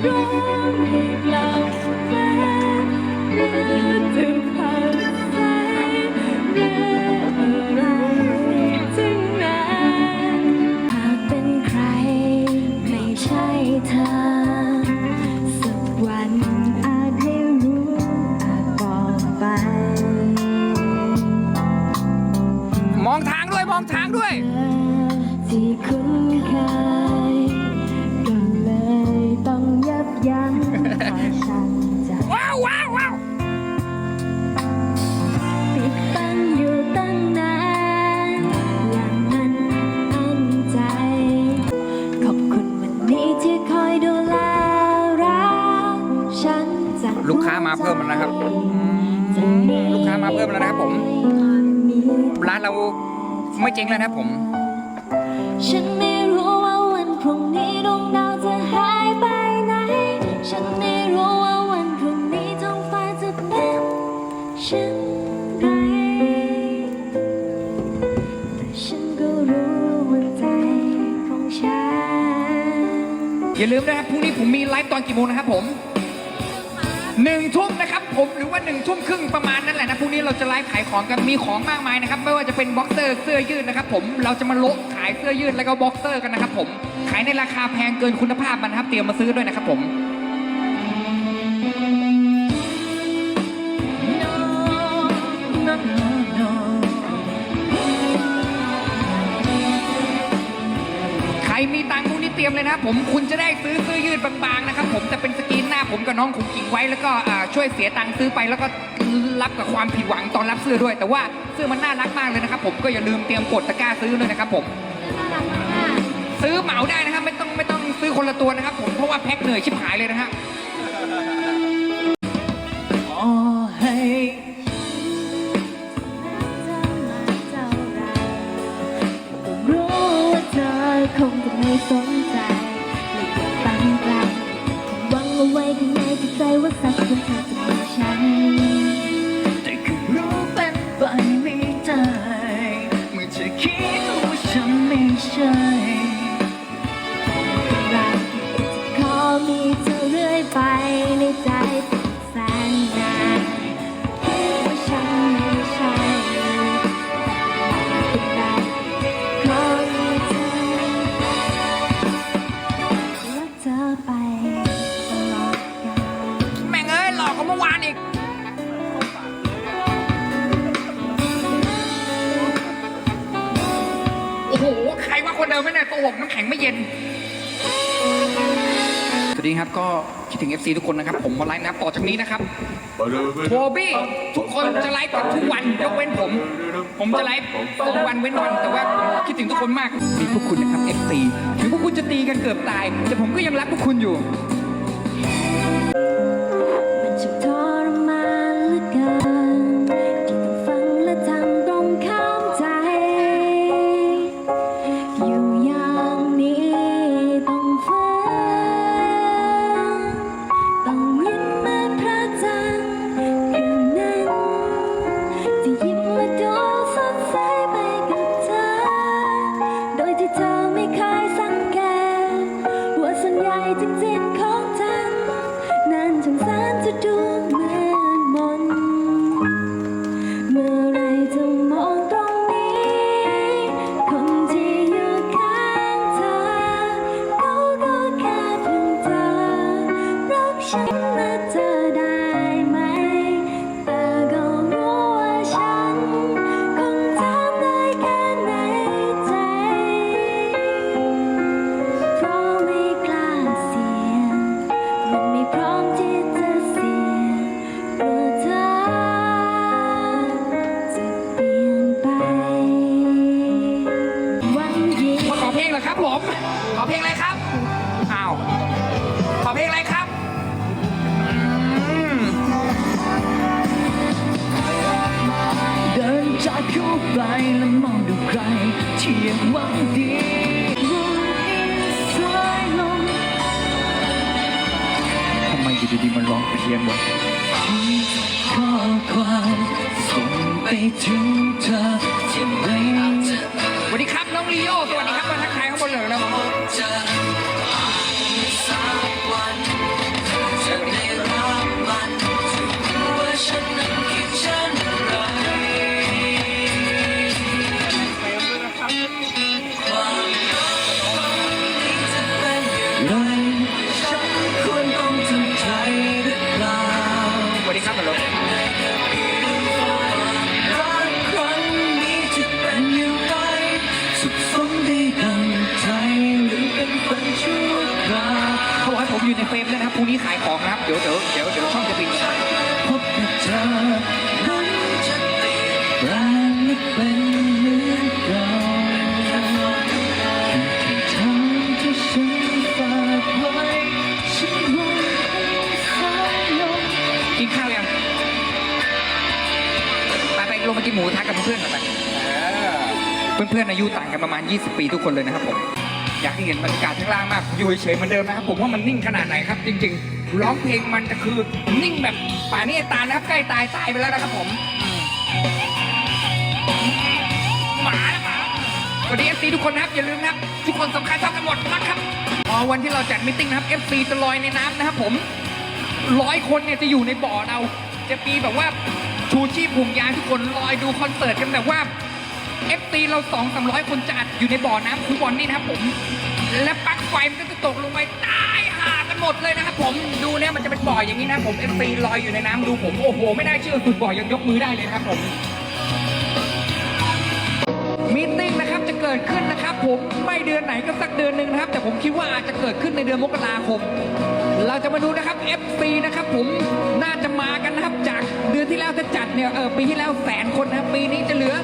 strong ร้านเราไม่เจ๊งแล้วนะครับผม ฉันไม่รู้ว่าวันพรุ่งนี้ดวงดาวจะหายไปไหน ฉันไม่รู้ว่าวันพรุ่งนี้ท้องฟ้าจะเป็นเช่นไรแต่ฉันก็รู้ว่าใจของฉัน อย่าลืมนะครับพรุ่งนี้ผมมีไลฟ์ตอนกี่โมงนะครับผม หนึ่งทุ่มนะครับผมหรือว่าหนึ่งทุ่มครึ่งประมาณนั้นแหละนะพรุ่งนี้เราจะไลฟ์ขายของกันมีของมากมายนะครับไม่ว่าจะเป็นบ็อกเซอร์เสื้อยืดนะครับผมเราจะมาโละขายเสื้อยืดแล้วก็บ็อกเซอร์กันนะครับผมขายในราคาแพงเกินคุณภาพมันนะครับเตรียมมาซื้อด้วยนะครับผมใครมีตังค์พวกนี้เตรียมเลยนะผมคุณจะได้ซื้อเสื้อยืดบางๆนะครับผมแต่เป็นส ผมกับน้องขุงขิงไว้แล้วก็อ่าช่วยเสียตังค์ซื้อไปแล้วก็รับกับความผิดหวังตอนรับเสื้อด้วย แต่ว่าเสื้อมันน่ารักมากเลยนะครับผมก็อย่าลืมเตรียมกดตะกร้าซื้อเลยนะครับผมซื้อเหมาได้นะครับไม่ต้องไม่ต้องซื้อคนละตัวนะครับผมเพราะว่าแพ็คเหนื่อยชิบหายเลยนะฮะขอให้รู้ว่าเธอคงจะไม่สนใจ ไใครว่าคนเดิมไม่ได้โกหกน้ำแข็งไม่เย็น สวัสดีครับก็คิดถึง FC ทุกคนนะครับ ผมมาไลฟ์นะครับต่อจากนี้นะครับ โทบี้ทุกคนจะไลฟ์กันทุกวันยกเว้นผม ผมจะไลฟ์สองวันเว้นวัน แต่ว่าผมคิดถึงทุกคนมาก มีพวกคุณนะครับ FC ถึงพวกคุณจะตีกันเกือบตาย แต่ผมก็ยังรักพวกคุณอยู่ เพลงอะไรครับ อ้าว ขอเพลงอะไรครับอืมเดินจากเข้าไปแล้วมองดูใครที่ยังหวังดีสายลมทำไมอยู่ดีๆมันร้องเพี้ยนวะข้อความส่งไปถึงเธอที่ไม่เจอสวัสดีครับ น้องลีโอสวัสดีครับมาทักทายข้างบนเลยแล้ว เลงมากินหมูทะกับเพื่อนๆหน่อยไปเพื่อนๆอายุต่างกันประมาณ 20 ปีทุกคนเลยนะครับผม อยากให้เห็นบรรยากาศข้างล่างมาก อยู่เฉยๆเหมือนเดิมนะครับผมว่ามันนิ่งขนาดไหนครับจริง ๆ ร้องเพลงมันจะคือนิ่งแบบป่านนี้ตานะครับใกล้ตายตายไปแล้วนะครับผมหมาแล้วหมาสวัสดีเอฟซีทุกคนนะครับอย่าลืมนะครับทุกคนสำคัญเท่ากันหมดนะครับพอวันที่เราจัดมิทติ้งนะครับเอฟซีจะลอยในน้ำนะครับผมร้อยคนเนี่ยจะอยู่ในบ่อเราจะมีแบบว่า ชูชีพห่วงยางทุกคนลอยดูคอนเสิร์ตกันแบบว่า FT เราสองสามร้อยคนจะอัดอยู่ในบ่อน้ำคูบอลนี่นะครับผม และปลั๊กไฟมันก็จะตกลงไปตายห่ากันหมดเลยนะครับผมดูเนี่ยมันจะเป็นบ่ออย่างนี้นะผม FT ลอยอยู่ในน้ำดูผมโอ้โหไม่ได้เชื่อสุดบ่อยังยกมือได้เลยนะครับผมมีตติ้งนะครับจะเกิดขึ้นนะครับ ผมไม่เดือนไหนก็สักเดือนหนึ่งนะครับ แต่ผมคิดว่าอาจจะเกิดขึ้นในเดือนมกราคม เราจะมาดูนะครับ FC นะครับผมน่าจะมากันนะครับ จากเดือนที่แล้วจะจัดเนี่ยเออปีที่แล้วแสนคนนะครับปีนี้จะเหลือ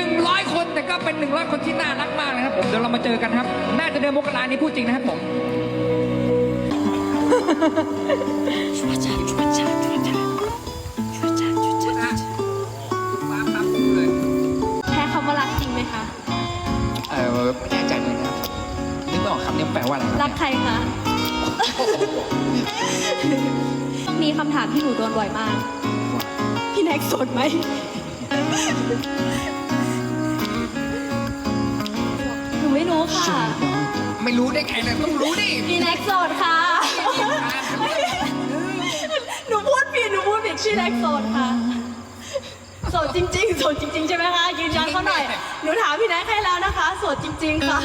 100 คนแต่ก็เป็น 100 คนที่น่ารักมากนะครับผมเดี๋ยวเรามาเจอกันครับ น่าจะเดือนมกรานี้พูดจริงนะครับผมแพ้คำว่ารักจริงไหมคะ เออไม่แน่ใจเหมือนกันครับนึกไม่ออกคำนี้มันแปลว่าอะไรครัรักบใครคะ มีคำถามที่หนูโดนบ่อยมาก พี่แน็กโสดไหม หนูไม่รู้ค่ะ ไม่รู้ได้ไงเลยต้องรู้ดิพี่แน็กโสดค่ะ หนูพูดผิด หนูพูดผิดชื่อแน็กโสดค่ะ โสดจริงๆโสดจริงๆใช่ไหมคะยืนยันเขาหน่อยหนูถามพี่แน็กให้แล้วนะคะโสดจริง ๆ ค่ะ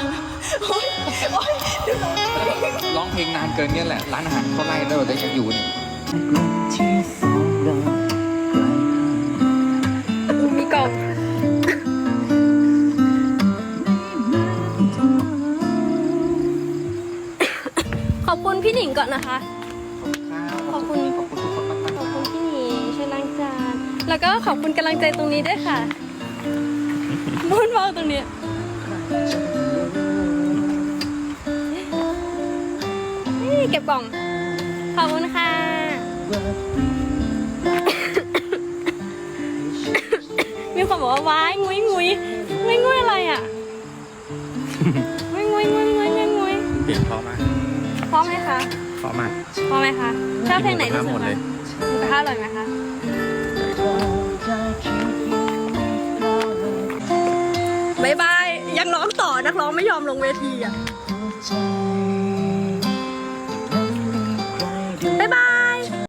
โอ๊ยโอ๊ยหนูโสดจริงร้องเพลงนานเกินเนี่ยแหละ ร้านอาหารเขาไล่แล้วเราได้ยังอยู่นี่ที่สองเราไกลห่างมีกล่องขอบคุณพี่หนิงก่อนนะคะ แล้วก็ขอบคุณกำลังใจตรงนี้ด้วยค่ะบุญวางตรงนี้นี่เก็บกล่อง ขอบคุณค่ะ มีคนบอกว่าว้ายงุยงุยงุยงุยอะไรอะงุยงุยงุยงุยงุยงุยเปลี่ยนเพราะมากพร้อมไหมคะเพราะมากพร้อมไหมคะชอบเพลงไหนกิที่นหมูสุดกระทะหมดเลยหมูกระทะอร่อยไหมคะ บายบาย ยังร้องต่อนักร้องไม่ยอมลงเวทีอะ